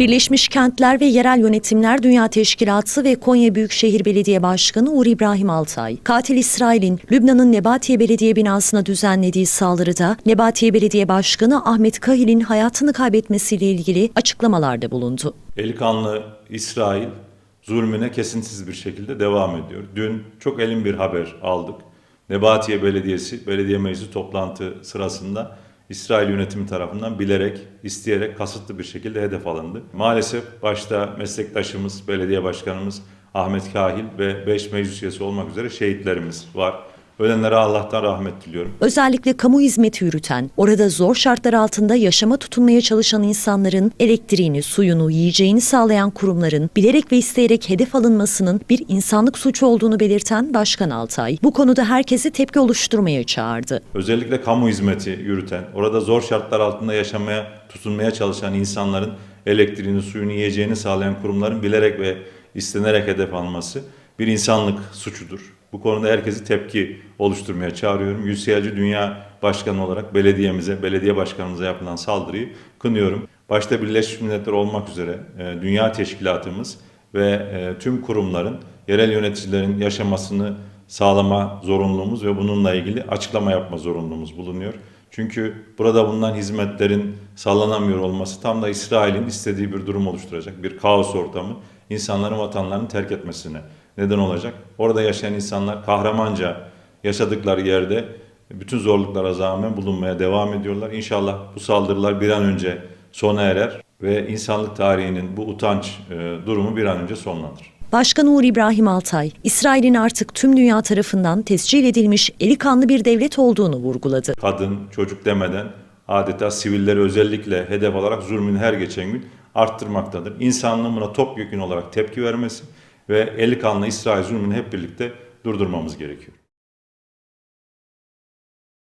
Birleşmiş Kentler ve Yerel Yönetimler Dünya Teşkilatı ve Konya Büyükşehir Belediye Başkanı Uğur İbrahim Altay, katil İsrail'in Lübnan'ın Nebatiye Belediye binasına düzenlediği saldırıda Nebatiye Belediye Başkanı Ahmet Kahil'in hayatını kaybetmesiyle ilgili açıklamalarda bulundu. Eli kanlı İsrail zulmüne kesintisiz bir şekilde devam ediyor. Dün çok elin bir haber aldık. Nebatiye Belediyesi belediye meclisi toplantı sırasında İsrail yönetimi tarafından bilerek, isteyerek, kasıtlı bir şekilde hedef alındı. Maalesef başta meslektaşımız, belediye başkanımız Ahmet Kahil ve 5 meclis üyesi olmak üzere şehitlerimiz var. Ölenlere Allah'tan rahmet diliyorum. Özellikle kamu hizmeti yürüten, orada zor şartlar altında yaşama tutunmaya çalışan insanların elektriğini, suyunu, yiyeceğini sağlayan kurumların bilerek ve isteyerek hedef alınmasının bir insanlık suçu olduğunu belirten Başkan Altay, bu konuda herkesi tepki oluşturmaya çağırdı. özellikle kamu hizmeti yürüten, orada zor şartlar altında yaşamaya, tutunmaya çalışan insanların elektriğini, suyunu, yiyeceğini sağlayan kurumların bilerek ve istenerek hedef alması bir insanlık suçudur. Bu konuda herkesi tepki oluşturmaya çağırıyorum. UCL'ci Dünya Başkanı olarak belediyemize, belediye başkanımıza yapılan saldırıyı kınıyorum. Başta Birleşmiş Milletler olmak üzere e, Dünya Teşkilatımız ve e, tüm kurumların yerel yöneticilerin yaşamasını sağlama zorunluluğumuz ve bununla ilgili açıklama yapma zorunluluğumuz bulunuyor. Çünkü burada bulunan hizmetlerin sağlanamıyor olması tam da İsrail'in istediği bir durum oluşturacak. Bir kaos ortamı insanların vatanlarını terk etmesine neden olacak. Orada yaşayan insanlar kahramanca yaşadıkları yerde bütün zorluklara rağmen bulunmaya devam ediyorlar. İnşallah bu saldırılar bir an önce sona erer ve insanlık tarihinin bu utanç e, durumu bir an önce sonlanır. Başkan Uğur İbrahim Altay, İsrail'in artık tüm dünya tarafından tescil edilmiş eli kanlı bir devlet olduğunu vurguladı. kadın, çocuk demeden adeta sivilleri özellikle hedef alarak zulmünü her geçen gün arttırmaktadır. İnsanlığın buna topyekun olarak tepki vermesi ve eli kanlı İsrail zulmünü hep birlikte durdurmamız gerekiyor.